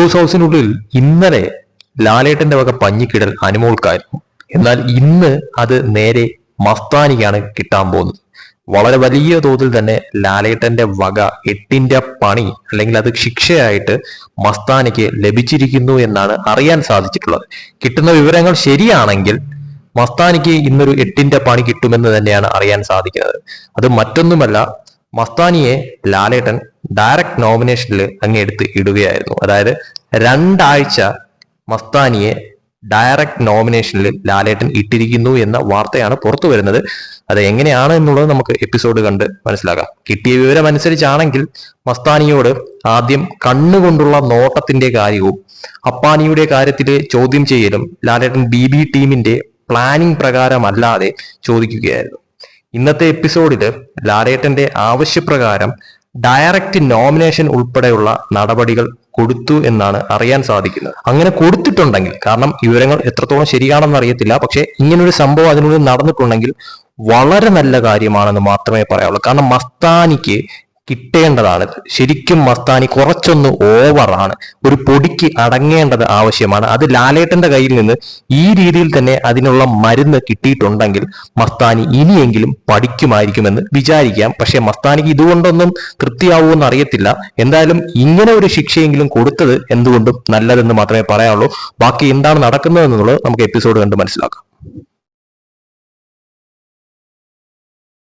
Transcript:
Boss ഹൗസിനുള്ളിൽ ഇന്നലെ ലാലേട്ടന്റെ വക പഞ്ഞിക്കിടൽ അനുമോൾക്കായിരുന്നു. എന്നാൽ ഇന്ന് അത് നേരെ മസ്താനിക്കാണ് കിട്ടാൻ പോകുന്നത്. വളരെ വലിയ തോതിൽ തന്നെ ലാലേട്ടന്റെ വക എട്ടിന്റെ പണി അല്ലെങ്കിൽ അത് ശിക്ഷയായിട്ട് മസ്താനിക്ക് ലഭിച്ചിരിക്കുന്നു എന്നാണ് അറിയാൻ സാധിച്ചിട്ടുള്ളത്. കിട്ടുന്ന വിവരങ്ങൾ ശരിയാണെങ്കിൽ മസ്താനിക്ക് ഇന്നൊരു എട്ടിന്റെ പണി കിട്ടുമെന്ന് തന്നെയാണ് അറിയാൻ സാധിക്കുന്നത്. അത് മറ്റൊന്നുമല്ല മസ്താനിയെ ലാലേട്ടൻ ഡയറക്റ്റ് നോമിനേഷനിൽ അങ്ങ് എടുത്ത് ഇടുകയായിരുന്നു. അതായത് രണ്ടാഴ്ച മസ്താനിയെ ഡയറക്റ്റ് നോമിനേഷനിൽ ലാലേട്ടൻ ഇട്ടിരിക്കുന്നു എന്ന വാർത്തയാണ് പുറത്തു വരുന്നത്. അത് എങ്ങനെയാണ് എന്നുള്ളത് നമുക്ക് എപ്പിസോഡ് കണ്ട് മനസ്സിലാക്കാം. കിട്ടിയ വിവരം അനുസരിച്ചാണെങ്കിൽ മസ്താനിയോട് ആദ്യം കണ്ണുകൊണ്ടുള്ള നോട്ടത്തിന്റെ കാര്യവും അപ്പാനിയുടെ കാര്യത്തിൽ ചോദ്യം ചെയ്യലും ലാലേട്ടൻ ബി ബി ടീമിന്റെ പ്ലാനിംഗ് പ്രകാരമല്ലാതെ ചോദിക്കുകയായിരുന്നു. ഇന്നത്തെ എപ്പിസോഡിൽ ലാലേട്ടന്റെ ആവശ്യപ്രകാരം ഡയറക്റ്റ് നോമിനേഷൻ ഉൾപ്പെടെയുള്ള നടപടികൾ കൊടുത്തു എന്നാണ് അറിയാൻ സാധിക്കുന്നത്. അങ്ങനെ കൊടുത്തിട്ടുണ്ടെങ്കിൽ കാരണം വിവരങ്ങൾ എത്രത്തോളം ശരിയാണെന്ന് അറിയത്തില്ല പക്ഷെ ഇങ്ങനൊരു സംഭവം അതിനുള്ളിൽ നടന്നിട്ടുണ്ടെങ്കിൽ വളരെ നല്ല കാര്യമാണെന്ന് മാത്രമേ പറയാവുള്ളൂ. കാരണം മസ്താനിക്ക് കിട്ടേണ്ടതാണ്. ശരിക്കും മസ്താനി കുറച്ചൊന്ന് ഓവറാണ് ഒരു പൊടിക്ക് അടങ്ങേണ്ടത് ആവശ്യമാണ്. അത് ലാലേട്ടന്റെ കയ്യിൽ നിന്ന് ഈ രീതിയിൽ തന്നെ അതിനുള്ള മരുന്ന് കിട്ടിയിട്ടുണ്ടെങ്കിൽ മസ്താനി ഇനിയെങ്കിലും പഠിക്കുമായിരിക്കുമെന്ന് വിചാരിക്കാം. പക്ഷെ മസ്താനിക്ക് ഇതുകൊണ്ടൊന്നും തൃപ്തിയാവുമെന്ന് അറിയത്തില്ല എന്തായാലും ഇങ്ങനെ ഒരു ശിക്ഷയെങ്കിലും കൊടുത്തത് എന്തുകൊണ്ടും നല്ലതെന്ന് മാത്രമേ പറയാനുള്ളൂ. ബാക്കി എന്താണ് നടക്കുന്നത് എന്നുള്ളത് നമുക്ക് എപ്പിസോഡ് കണ്ട് മനസ്സിലാക്കാം.